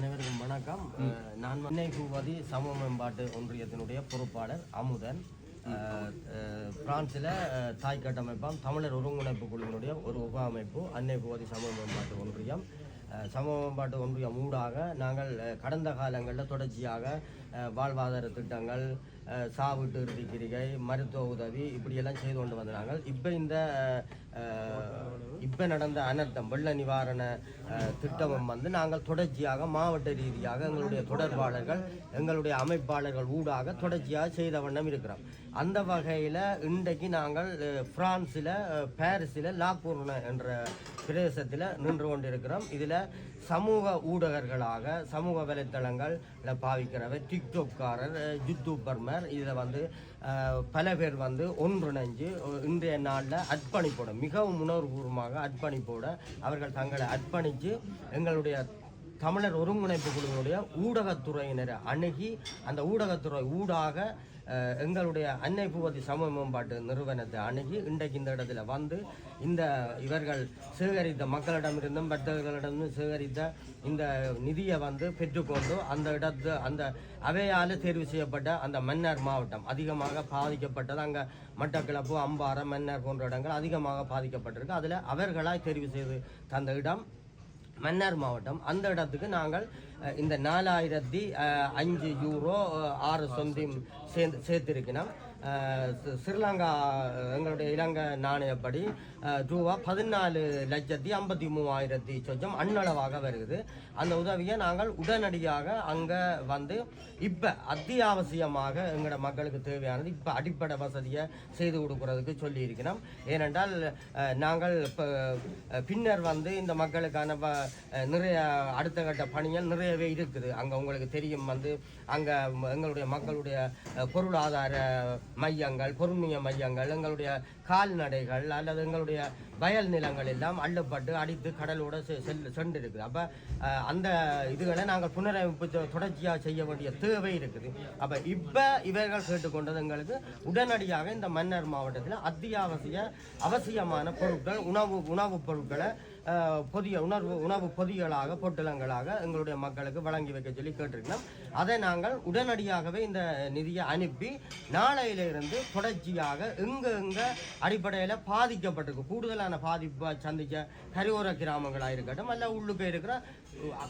அனைவருக்கும் வணக்கம். நான் சென்னை பூவதி சமூக மேம்பாட்டு ஒன்றியத்தினுடைய பொறுப்பாளர் அமுதன். பிரான்சில் தாய் கட்டமைப்பாம் தமிழர் ஒருங்கிணைப்பு குழுவினுடைய ஒரு உப அமைப்பு அன்னை பூவதி சமூக மேம்பாட்டு ஒன்றியம். சமூக மேம்பாட்டு ஒன்றியம் ஊடாக நாங்கள் கடந்த காலங்களில் தொடர்ச்சியாக வாழ்வாதார திட்டங்கள் சாவிட்டு இறுதி கிரிகை மருத்துவ உதவி இப்படியெல்லாம் செய்து கொண்டு வந்தாங்க இப்போ இந்த இப்போ நடந்த அனர்த்தம் வெள்ள நிவாரண திட்டமும் வந்து நாங்கள் தொடர்ச்சியாக மாவட்ட ரீதியாக எங்களுடைய தொடர்பாளர்கள் எங்களுடைய அமைப்பாளர்கள் ஊடாக தொடர்ச்சியாக செய்த வண்ணம் இருக்கிறோம். அந்த வகையில் இன்றைக்கு நாங்கள் பிரான்ஸில் பிரான்சில் பாரிஸில் லாக்பூர்ன என்ற பிரதேசத்தில் நின்று கொண்டிருக்கிறோம். இதில் சமூக ஊடகர்களாக சமூக வலைத்தளங்கள்ல பாவிக்கிறவர் டிக்டாக்காரர் யூடியூபர்மர் இதில் வந்து பல பேர் வந்து ஒன்றிணைஞ்சு இன்றைய நாளில் அர்ப்பணிப்படும் மிகவும் உணர்வுபூர்வமாக அர்ப்பணிப்போட அவர்கள் தங்களை அர்ப்பணித்து எங்களுடைய தமிழர் ஒருங்கிணைப்பு குழுவினுடைய ஊடகத்துறையினரை அணுகி அந்த ஊடகத்துறை ஊடாக எங்களுடைய அன்னை பூவதி சமூக மேம்பாட்டு நிறுவனத்தை அணுகி இன்றைக்கு இந்த இடத்துல வந்து இந்த இவர்கள் சேகரித்த மக்களிடமிருந்தும் வர்த்தகர்களிடமும் சேகரித்த இந்த நிதியை வந்து பெற்றுக்கொண்டு அந்த இடத்து அந்த அவையால் தேர்வு செய்யப்பட்ட அந்த மன்னார் மாவட்டம் அதிகமாக பாதிக்கப்பட்டது. அங்கே மட்டக்கிளப்பு அம்பாறை மன்னார் போன்ற இடங்கள் அதிகமாக பாதிக்கப்பட்டிருக்கு. அதில் அவர்களாய் தெரிவு செய்து தந்த இடம் மன்னார் மாவட்டம். அந்த இடத்துக்கு நாங்கள் இந்த நாலாயிரத்தி அஞ்சு யூரோ ஆறு சொந்தம் சேர்ந்து சேர்த்திருக்கிறோம். ஸ்ரீலங்கா எங்களுடைய இலங்கை நாணயப்படி ரூபா பதினாலு லட்சத்தி ஐம்பத்தி மூவாயிரத்தி சொச்சம் அன்னளவாக வருகிறது. அந்த உதவியை நாங்கள் உடனடியாக அங்கே வந்து இப்போ அத்தியாவசியமாக எங்களோட மக்களுக்கு தேவையானது இப்போ அடிப்படை வசதியை செய்து கொடுக்கறதுக்கு சொல்லியிருக்கிறோம். ஏனென்றால் நாங்கள் இப்போ பின்னர் வந்து இந்த மக்களுக்கான ப நிறைய அடுத்த கட்ட பணிகள் நிறையவே இருக்குது. அங்கே உங்களுக்கு தெரியும் வந்து அங்கே எங்களுடைய மக்களுடைய பொருளாதார மையங்கள் பொருண்மைய மையங்கள் எங்களுடைய கால்நடைகள் அல்லது எங்களுடைய வயல் நிலங்கள் எல்லாம் அள்ளப்பட்டு அடித்து கடலோட செ- சென்றிருக்குது. அப்போ அந்த இதுகளை நாங்கள் புனரமைப்பு தொடர்ச்சியாக செய்ய வேண்டிய தேவை இருக்குது. அப்போ இப்போ இவர்கள் கேட்டுக்கொண்டது எங்களுக்கு உடனடியாக இந்த மன்னர் மாவட்டத்தில் அத்தியாவசிய அவசியமான பொருட்கள் உணவு உணவுப் பொருட்களை பொதிய உணர்வு உணவு பொதிகளாக பொட்டலங்களாக எங்களுடைய மக்களுக்கு வழங்கி வைக்க சொல்லி கேட்டிருக்கிறோம். அதை நாங்கள் உடனடியாகவே இந்த நிதியை அனுப்பி நாளையிலிருந்து தொடர்ச்சியாக எங்க அடிப்படையில் பாதிக்கப்பட்டிருக்கு. கூடுதலான பாதிப்பை சந்திக்க கரையோர கிராமங்களாக இருக்கட்டும் அல்ல உள்ளுக்கு இருக்கிற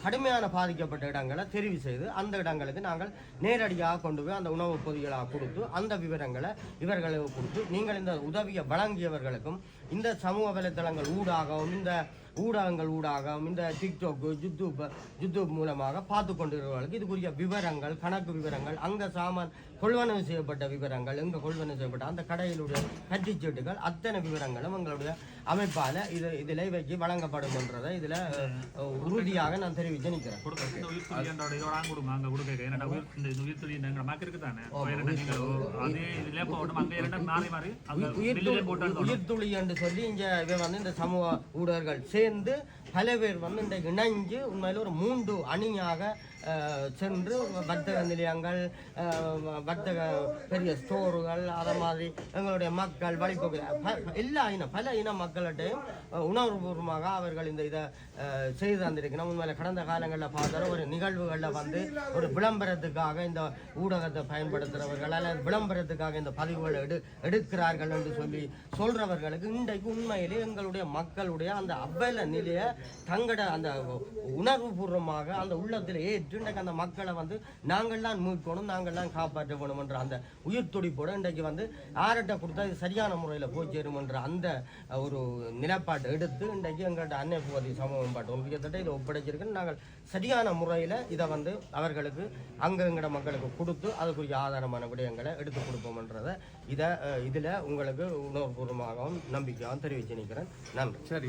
கடுமையான பாதிக்கப்பட்ட இடங்களை தெரிவு செய்து அந்த இடங்களுக்கு நாங்கள் நேரடியாக கொண்டு போய் அந்த உணவு பொதிகளாக கொடுத்து அந்த விவரங்களை இவர்களுக்கு கொடுத்து நீங்கள் இந்த உதவியை வழங்கியவர்களுக்கும் இந்த சமூக வலைத்தளங்கள் ஊடாகவும் இந்த ஊடகங்கள் ஊடாகவும் இந்த டிக்டாக் யூடியூப் யூடியூப் மூலமாக பார்த்து கொண்டிருக்கிறவர்களுக்கு இதுக்குரிய விவரங்கள் கணக்கு விவரங்கள் அங்கே சாமான் கொள்வனவு செய்யப்பட்ட விவரங்கள் எங்கே கொள்வனவு செய்யப்பட்ட அந்த கடையிலுடைய கட்டிச்சீட்டுகள் அத்தனை விவரங்களும் எங்களுடைய அமைப்பால் இது இதில் வைக்கி வழங்கப்படும் என்றதை இதில் உறுதியாக நான் தெரிவித்து நிற்கிறேன். கொடுங்க இந்த உயிர் துளி என்ற சொல்லி இங்க இவன் வந்து இந்த சமூக ஊடகங்கள் சேர்ந்து பல பேர் வந்து இந்த இணைஞ்சு உண்மையில் ஒரு மூன்று அணியாக சென்று வர்த்தக நிலையங்கள் வர்த்தக பெரிய ஸ்டோர்கள் அதை மாதிரி எங்களுடைய மக்கள் வழிபோக்கு ப- எல்லா இனம் பல இன மக்கள்கிட்டையும் உணர்வுபூர்வமாக அவர்கள் இந்த இதை செய்து தந்திருக்கணும் உண்மையில் கடந்த காலங்களில் பார்த்தாலும் ஒரு நிகழ்வுகளில் வந்து ஒரு விளம்பரத்துக்காக இந்த ஊடகத்தை பயன்படுத்துகிறவர்கள் அல்லது விளம்பரத்துக்காக இந்த பதிவுகளை எடு எடுக்கிறார்கள் என்று சொல்லி சொல்கிறவர்களுக்கு இன்றைக்கு உண்மையிலே எங்களுடைய மக்களுடைய அந்த அவ்வல நிலையை தங்கட அந்த உணர்வுபூர்வமாக அந்த உள்ளத்தில் ஏற்று இன்றைக்கு அந்த மக்களை வந்து நாங்கள்லாம் மீட்கணும் நாங்கள்லாம் காப்பாற்ற வேணும் அந்த உயிர் துடிப்போட இன்றைக்கு வந்து யார்கிட்ட கொடுத்தா இது சரியான முறையில் போய் சேரும்ன்ற அந்த ஒரு நிலப்பாட்டை எடுத்து இன்றைக்கு எங்கள்கிட்ட அன்னை பூவதி சமூகம் மேம்பாட்டு ஒன்றியத்திட்ட இதை ஒப்படைச்சிருக்கு நாங்கள் சரியான முறையில் இதை வந்து அவர்களுக்கு அங்கே எங்கட மக்களுக்கு கொடுத்து அதுக்குரிய ஆதாரமான விடயங்களை எடுத்து கொடுப்போம்ன்றதை இதை இதில் உங்களுக்கு உணர்வுபூர்வமாகவும் நம்பிக்கையாகவும் தெரிவித்து நிற்கிறேன். நன்றி. சரி.